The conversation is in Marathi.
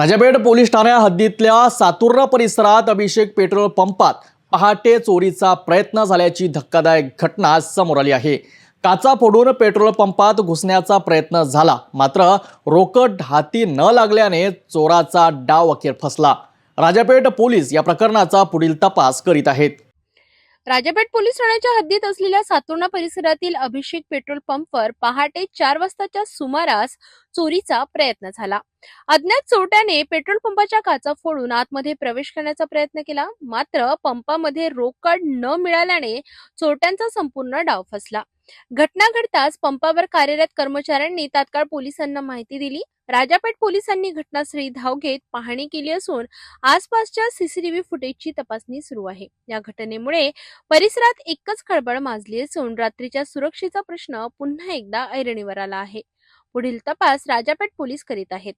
राजापेठ पोलीस ठाण्या हद्दीतल्या सातुर्रा परिसरात अभिषेक पेट्रोल पंपात पहाटे चोरीचा प्रयत्न झाल्याची धक्कादायक घटना समोर आली आहे. काचा फोडून पेट्रोल पंपात घुसण्याचा प्रयत्न झाला. मात्र रोकड हाती न लागल्याने चोराचा डाव अखेर फसला. राजापेठ पोलीस या प्रकरणाचा पुढील तपास करीत आहेत. राजापेठ पोलीस ठाण्याच्या हद्दीत असलेल्या सातोर्णा परिसरातील अभिषेक पेट्रोल पंपवर पहाटे चार वाजताच्या सुमारास चोरीचा प्रयत्न झाला. अज्ञात चोरट्याने पेट्रोल पंपाच्या काचा फोडून आतमध्ये प्रवेश करण्याचा प्रयत्न केला. मात्र पंपामध्ये रोकड न मिळाल्याने चोरट्यांचा संपूर्ण डाव फसला. घटना घडताच पंपावर कार्यरत कर्मचाऱ्यांनी तात्काळ पोलिसांना माहिती दिली. राजापेठ पोलिसांनी घटनास्थळी धाव घेत पाहणी केली असून आसपासच्या सीसीटीव्ही फुटेजची तपासणी सुरू आहे. या घटनेमुळे परिसरात एकच खळबळ माजली असून रात्रीच्या सुरक्षेचा प्रश्न पुन्हा एकदा ऐरणीवर आला आहे. पुढील तपास राजापेठ पोलीस करीत आहेत.